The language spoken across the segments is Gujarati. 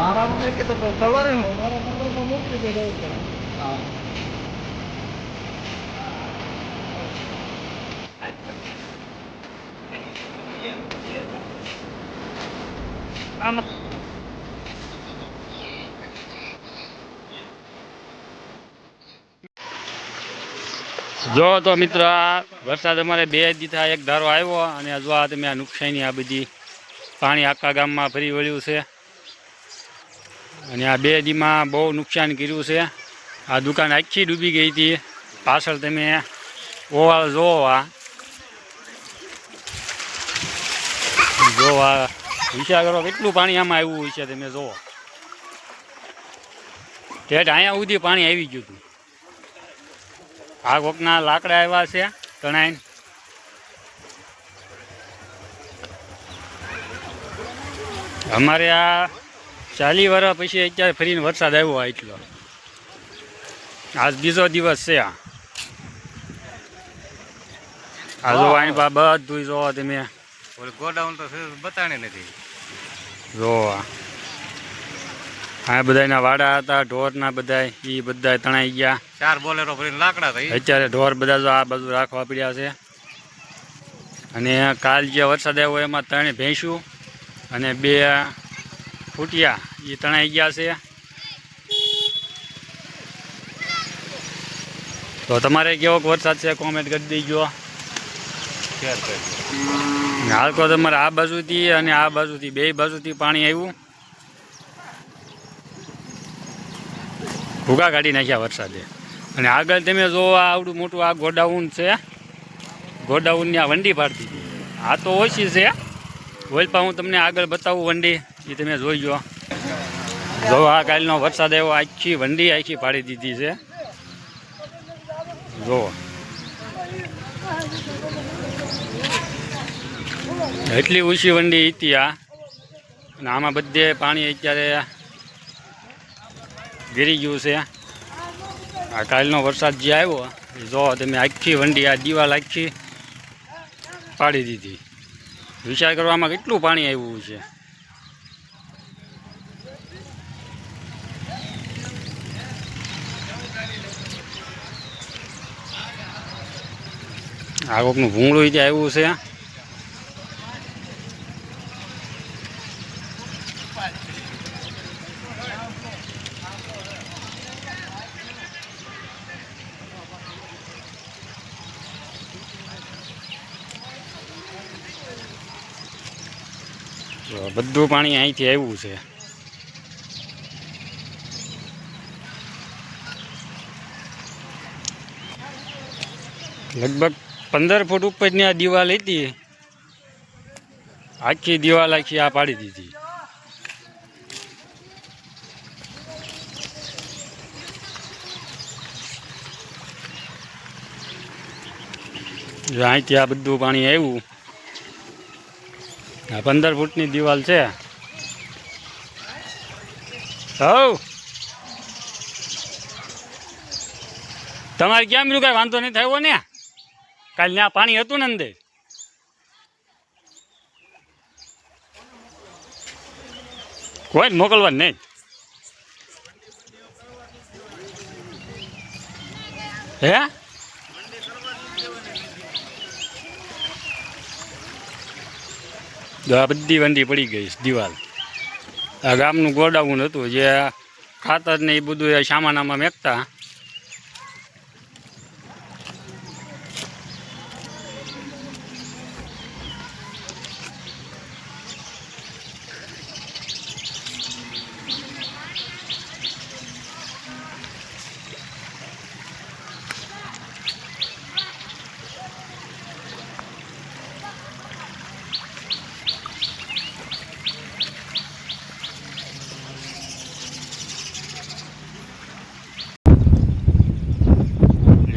મારા મને કે તો સવારે મારા મોબાઈલમાં મૂકી દે હા. આમાં જો. તો મિત્ર આ વરસાદ અમારે બે દીધા એક ધારો આવ્યો અને જો આ તમે આ નુકસાની આ બધી પાણી આખા ગામમાં ફરી વળ્યું છે. અને આ બે દીમાં બહુ નુકસાન કર્યું છે. આ દુકાન આખી ડૂબી ગઈ હતી. પાછળ તમે ઓવાળ જોવો આ. જોવા વિચાર કરો કેટલું પાણી આમાં આવ્યું હોય છે તમે જુઓ ઠેઠ અહીંયા સુધી પાણી આવી ગયું હતું. આ કોકના લાકડા આવ્યા છે તણાઈ અમારે આ ચાલી વર્ષ પછી અત્યારે ફરીને વરસાદ આવ્યો એટલો. આજ બીજો દિવસ છે આ. આ જો આની પા બધું જો તમે ગોડાઉન તો બતાણે નથી. જો આ. આ બધાના વાડા હતા ઢોરના બધા એ બધા તણાઈ ગયા. ચાર બોલેરો ભરીને લાકડા થઈ. અત્યારે ઢોર બધા જો આ બાજુ રાખવા પડ્યા છે. અને કાલ જે વરસાદ આવ્યો એમાં ત્રણે ભેંસું અને બે ફૂટિયા. એ તણાઈ ગયા છે. તો તમારે કેવો વરસાદ છે કોમેન્ટ કરી દેજો. ગયો હાલ તો તમારે આ બાજુથી અને આ બાજુથી, બે બાજુથી પાણી આવ્યું. ભૂગા કાઢી નાખ્યા વરસાદે. અને આગળ તમે જો આ આવડું મોટું આ ગોડાઉન છે, ગોડાઉનની આ વંડી પાડતી આ તો ઓછી છે. ઓલપા હું તમને આગળ બતાવું વંડી. એ તમે જોઈ જો જો આ કાલનો વરસાદ આવ્યો, આખી વંડી આખી પાડી દીધી છે. જો. એટલી ઊંચી વંડી હતી આ. અને આમાં બધે પાણી અત્યારે ગીરી ગયું છે. આ કાલનો વરસાદ જે આવ્યો, જો તમે આખી વંડી, આ દિવાલ આખી પાડી દીધી. વિચાર કરવામાં કેટલું પાણી આવ્યું છે. આ કોકનું ભૂંગળું ત્યાં આવ્યું છે તો બધું પાણી અહીંથી આવ્યું છે. લગભગ પંદર ફૂટ ઉપરની આ દિવાલ હતી. આખી દિવાલ આખી આ પાડી દીધી. જો અહીંથી આ બધું પાણી આવ્યું, આ પંદર ફૂટની દિવાલ છે. હવ. તમારે ક્યાં બીજું કાંઈ વાંધો નહીં થયો ને? કાલ ત્યાં પાણી હતું ને અંદર? કોઈ મોકલવા નહીં. હે? આ બધી વંદી પડી ગઈ દિવાલ. આ ગામનું ગોડાઉન હતું, જે ખાતર ને એ બધું સામાનામાં મેકતા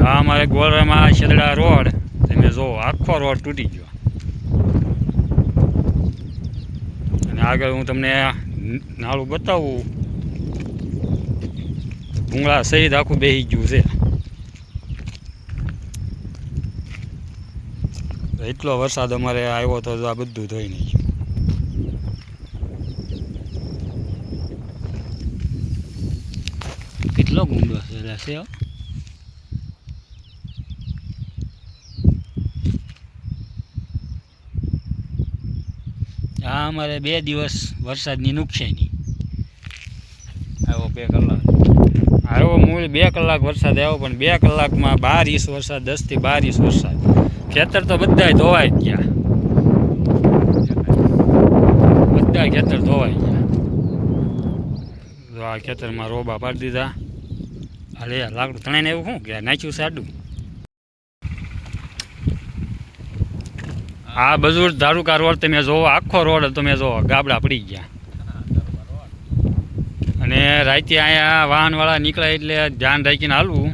આ અમારે શેદડા રોડ તમે જોવો આખો રોડ તૂટી ગયો અને આગળ હું તમને નાળું બતાવું ભૂંગળા સહિત આખું બેસી ગયું છે એટલો વરસાદ અમારે આવ્યો તો આ બધું ધોઈ નહીં કેટલો ગુંડો છે એટલે છે હો. આ અમારે બે દિવસ વરસાદની નુકસાની. આવો બે કલાક. આવો મૂળ બે કલાક વરસાદ આવ્યો પણ બે કલાકમાં બાર ઇંચ વરસાદ દસથી બાર ઇંચ વરસાદ. ખેતર તો બધાય ધોવાય ગયા. બધા ખેતર ધોવાઈ ગયા. જો આ ખેતરમાં રોબા પાડી દીધા. અરે લાકડું ત્રણે એવું શું કે નાખ્યું સાડું? આ બધું ધારુકા રોડ તમે જોવો, આખો રોડ તમે જોવો, ગાબડા પડી ગયા. અને રાતે અહીંયા વાહનવાળા નીકળે એટલે ધ્યાન રાખીને હાલવું.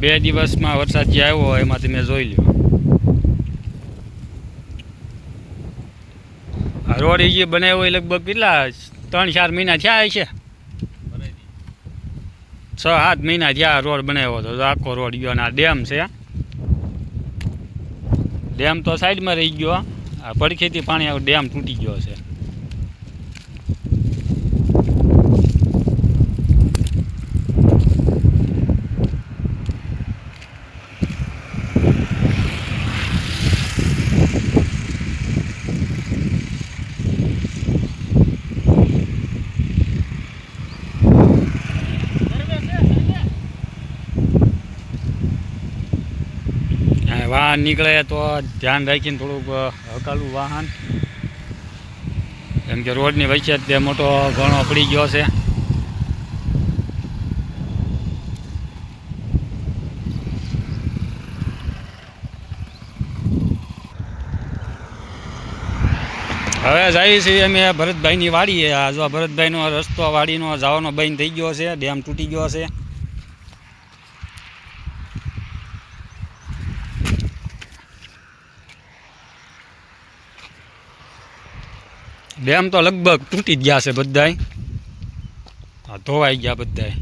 બે દિવસમાં વરસાદ જે આવ્યો એમાંથી એમાં તમે જોઈ લ્યો. રોડ એ જે બનાવ્યો એ લગભગ કેટલા, ત્રણ ચાર મહિના થયા છે છ આઠ મહિના જ્યાં રોડ બનાવ્યો હતો આખો રોડ ગયો અને આ ડેમ છે. ડેમ તો સાઈડમાં રહી ગયો. આ પડખેથી પાણી ડેમ તૂટી ગયો છે. વાહન નીકળે તો ધ્યાન રાખીને થોડુંક હકાલું વાહન. કેમ કે રોડની વચ્ચે તે મોટો ઘણો પડી ગયો છે. હવે જઈએ છીએ અમે ભરતભાઈની વાડીએ. આ જો ભરતભાઈનો રસ્તો વાડીનો જવાનો બંધ થઈ ગયો છે, ડેમ તૂટી ગયો છે. ડેમ તો લગભગ તૂટી ગયા છે બધાય. આ ધોવાઈ ગયા બધાય.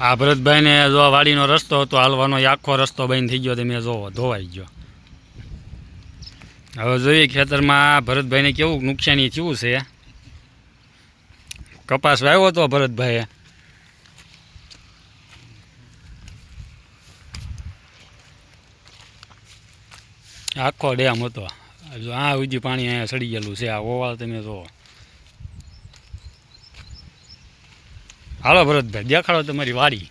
આ ભરતભાઈને જો વાડીનો રસ્તો હતો, હાલવાનો આખો રસ્તો બંધ થઈ ગયો મેં જોવો, ધોવાઈ ગયો. હવે જોઈએ ખેતરમાં ભરતભાઈને કેવું નુકસાની થયું છે. કપાસ વાવ્યો હતો ભરતભાઈએ. આખો ડેમ હતો. આ સુધી પાણી અહીંયા સડી ગયેલું છે, આ ઓવાળ તમે જુઓ. હાલો ભરતભાઈ, દેખાડો તમારી વાડી.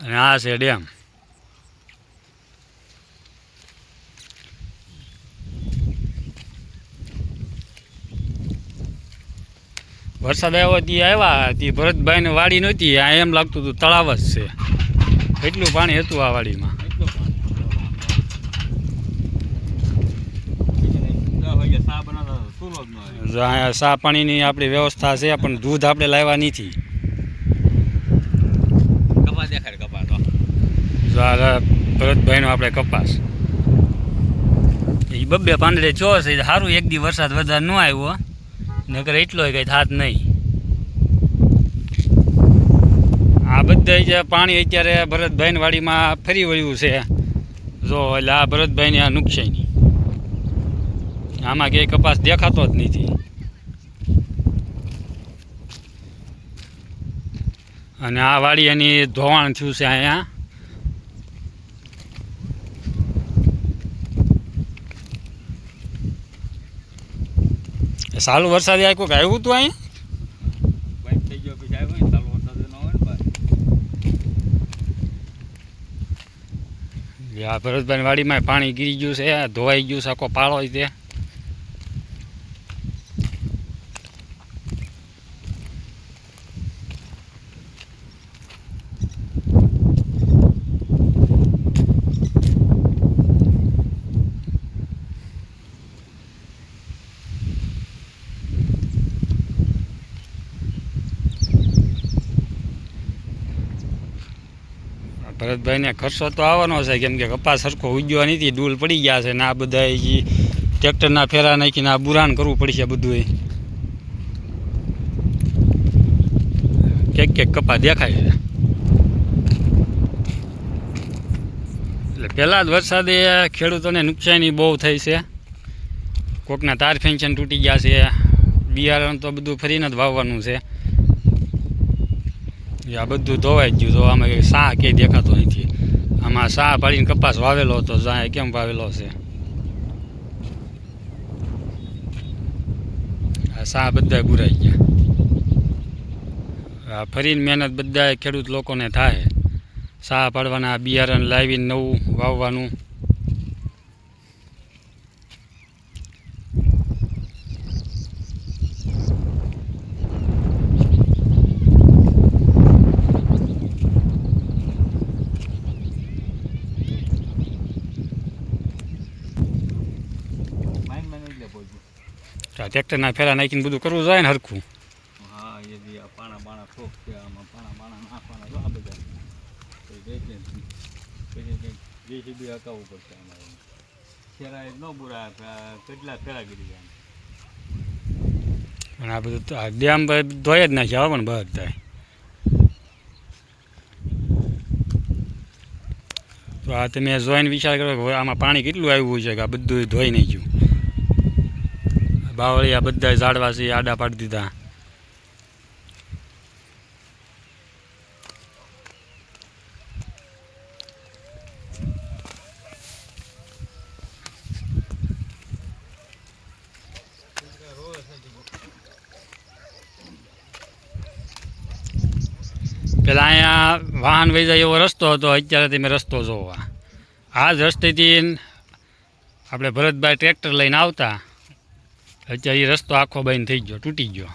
અને આ છે ડેમ. વરસાદ આવ્યો તે આવ્યા, તે ભરતભાઈને વાડી નહોતી, આ એમ લાગતું હતું તળાવ જ છે. એટલું પાણી હતું આ વાડીમાં સા બનાવતા સુરત નો જો અહીંયા સા પાણીની આપણી વ્યવસ્થા છે પણ દૂધ આપણે લાવ્યા નથી. કપા દેખાડ ભરતભાઈનો આપણે કપાસ. એ બબ્બે પાંદડે છો છે સારું એક દી વરસાદ વધારે ન આવ્યો નકર એટલો કંઈ થાત નહીં. આ બધા જે પાણી અત્યારે ભરતભાઈની વાડીમાં ફરી વળ્યું છે. જો એટલે આ ભરતભાઈને આ નુકસાની. આમાં ક્યાંય કપાસ દેખાતો જ નથી. અને આ વાડી એની ધોવાણ થયું છે અહીંયા. સારું વરસાદ આવ્યો કે આવ્યું હતું અહીંયા આ ભરતભાઈ વાડીમાં પાણી ગીરી ગયું છે ધોવાઈ ગયું છે આખો પાળો છે. ભરતભાઈને ખર્ચો તો આવવાનો છે, કેમ કે કપાસ સરખો ઉગ્યો નથી, ડૂલ પડી ગયા છે ને આ બધા ટ્રેક્ટરના ફેરા નાખીને આ બુરાણ કરવું પડશે બધું ક્યાંક ક્યાંક કપા દેખાય છે. એટલે પહેલાં જ વરસાદે ખેડૂતોને નુકસાની બહુ થઈ છે. કોકના તાર ફેન્શન તૂટી ગયા છે. બિયારણ તો બધું ફરીને જ વાવવાનું છે. આ બધું ધોવાઈ ગયું તો આમાં સા ક્યાંય દેખાતો નથી. આમાં સા પાડીને કપાસ વાવેલો હતો જાય કેમ વાવેલો છે? આ સા બધા બુરાઈ ગયા. ફરીને મહેનત બધા ખેડૂત લોકોને થાય. સા પાડવાના બિયારણ લાવીને નવું વાવવાનું. માઇન એટલે ટ્રેક્ટરના ફેરા નાખીને બધું કરવું જોઈએ ને હરખું. હા એ જે આ પાણા પાણા છે આમાં પાણા આ બધા. પછી કંઈક જેસીબી હકાવવું પડશે અમારે. ફેરા ન બુરા કેટલા ફેરા ગીરી જાય અને આ બધું ડેમ ધોઈ જ નાખ્યા આવે પણ બધા. તો આ તમે જોઈને વિચાર કરો કે આમાં પાણી કેટલું આવ્યું છે કે આ બધું ધોઈ નાખ્યું. બાવળિયા બધા ઝાડવા છે આડા પાડી દીધા. પેલા અહીંયા વાહન વહી જાય એવો રસ્તો હતો અત્યારે તમે રસ્તો જોવા. આ જ રસ્તેથી આપણે ભરતભાઈ ટ્રેક્ટર લઈને આવતા. અત્યારે રસ્તો આખો બંધ થઈ ગયો તૂટી ગયો.